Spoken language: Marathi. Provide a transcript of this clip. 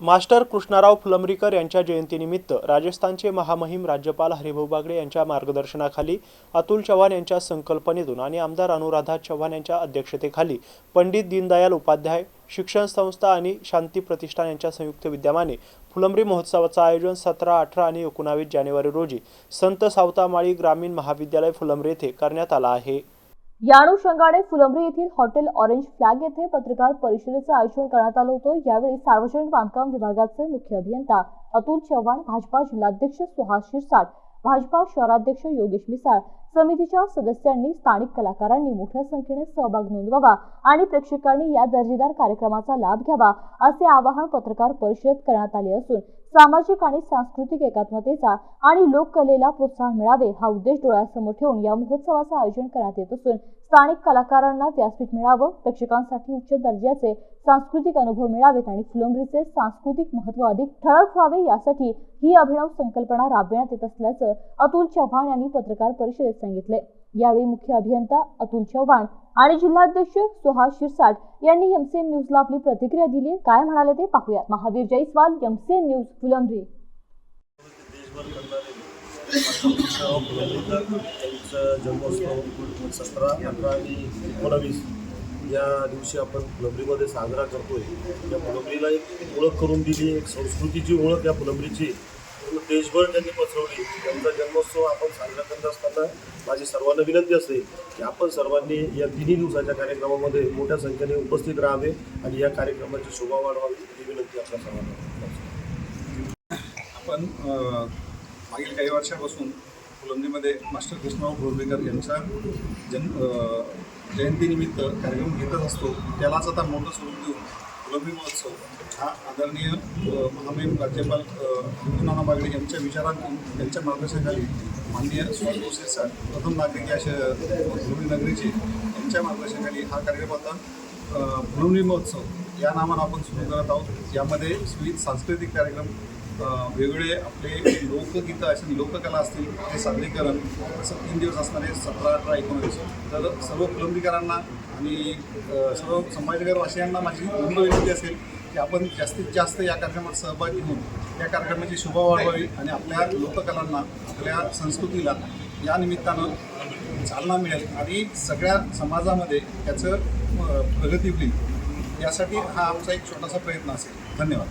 मास्टर कृष्णाराव फुलंब्रीकर यांच्या जयंतीनिमित्त राजस्थानचे महामहिम राज्यपाल हरिभाऊ बागडे यांच्या मार्गदर्शनाखाली अतुल चव्हाण यांच्या संकल्पनेतून आणि आमदार अनुराधा चव्हाण यांच्या अध्यक्षतेखाली पंडित दीनदयाल उपाध्याय शिक्षण संस्था आणि शांती प्रतिष्ठान यांच्या संयुक्त विद्यमाने फुलंब्री महोत्सवाचं आयोजन सतरा अठरा आणि एकोणावीस जानेवारी रोजी संत सावतामाळी ग्रामीण महाविद्यालय फुलंब्री येथे करण्यात आला आहे. या अनुषंगाने फुलंब्री येथील हॉटेल ऑरेंज फ्लॅग येथे पत्रकार परिषदेचं आयोजन करण्यात आलं होतं. यावेळी सार्वजनिक बांधकाम विभागाचे मुख्य अभियंता अतुल चव्हाण भाजपा जिल्हाध्यक्ष सुहास शिरसाट भाजपा शहराध्यक्ष योगेश मिसाळ समितीच्या सदस्यांनी स्थानिक कलाकारांनी मोठ्या संख्येने सहभाग नोंदवावा आणि प्रेक्षकांनी या दर्जेदार कार्यक्रमाचा लाभ घ्यावा असे आवाहन पत्रकार परिषदेत करण्यात आले असून सामाजिक आणि सांस्कृतिक एकात्मतेचा आणि लोककलेला प्रोत्साहन मिळावे हा उद्देश डोळ्यासमोर ठेवून या महोत्सवाचं आयोजन करण्यात येत असून स्थानिक कलाकारांना व्यासपीठ मिळावं प्रेक्षकांसाठी उच्च दर्जाचे सांस्कृतिक अनुभव मिळावेत आणि फुलंब्रीचे सांस्कृतिक महत्त्व अधिक ठळक व्हावे यासाठी ही अभिनव संकल्पना राबविण्यात येत असल्याचं अतुल चव्हाण यांनी पत्रकार परिषदेत सांगितले. यावेळी मुख्य अभियंता अतुल चव्हाण आणि जिल्हाध्यक्ष सुहास शिरसाट यांनी एमसीएन न्यूजला आपली प्रतिक्रिया दिली. काय म्हणाले ते पाहूयात. Mahavir Jaiswal MCN news Phulambri. जन्मोत्सव सतरा अठरा आणि एकोणावीस. या दिवशी आपण फुलंबरीमध्ये साजरा करतोय. या फुलंबरीला एक ओळख करून दिली एक संस्कृतीची ओळख या फुलंबरीची. देशभर त्यांनी पसरवली. त्यांचा जन्मोत्सव आपण साजरा करत असताना माझी सर्वांना विनंती असते की आपण सर्वांनी या तिन्ही दिवसाच्या कार्यक्रमामध्ये मोठ्या संख्येने उपस्थित राहावे आणि या कार्यक्रमाची शोभा वाढवावी ही विनंती आपल्या सर्वांना. आपण मागील काही वर्षापासून फुलंदीमध्ये मास्टर कृष्णराव फुलंब्रीकर यांचा जन्म जयंतीनिमित्त कार्यक्रम घेतच असतो. त्यालाच आता मोठं स्वरूप देऊन रवी महोत्सव हा आदरणीय महामेन महामहिम राज्यपाल नाना बागडे यांच्या विचारातून त्यांच्या मार्गदर्शनाखाली माननीय सुभाष भोसले सर प्रथम नागरिक या श- नगरीचे यांच्या मार्गदर्शनाखाली हा कार्यक्रम आता अ, महोत्सव या नावानं आपण सुरू करत आहोत. यामध्ये विविध सांस्कृतिक कार्यक्रम वेगवेगळे आपले लोकगीतं असतील लोककला असतील ते सादरीकरण असं तीन दिवस असणारे सतरा अठरा एकोणीस तर सर्व फुलंब्रीकरांना आणि सर्व संभाजीनगर वासियांना माझी पूर्ण विनंती असेल की आपण जास्तीत जास्त या कार्यक्रमात सहभागी होऊन या कार्यक्रमाची शोभा वाढवावी आणि आपल्या लोककलांना आपल्या संस्कृतीला या निमित्तानं चालना मिळेल आणि सगळ्या समाजामध्ये त्याचं प्रगती होईल. यासाठी हा आमचा एक छोटासा प्रयत्न असेल. धन्यवाद.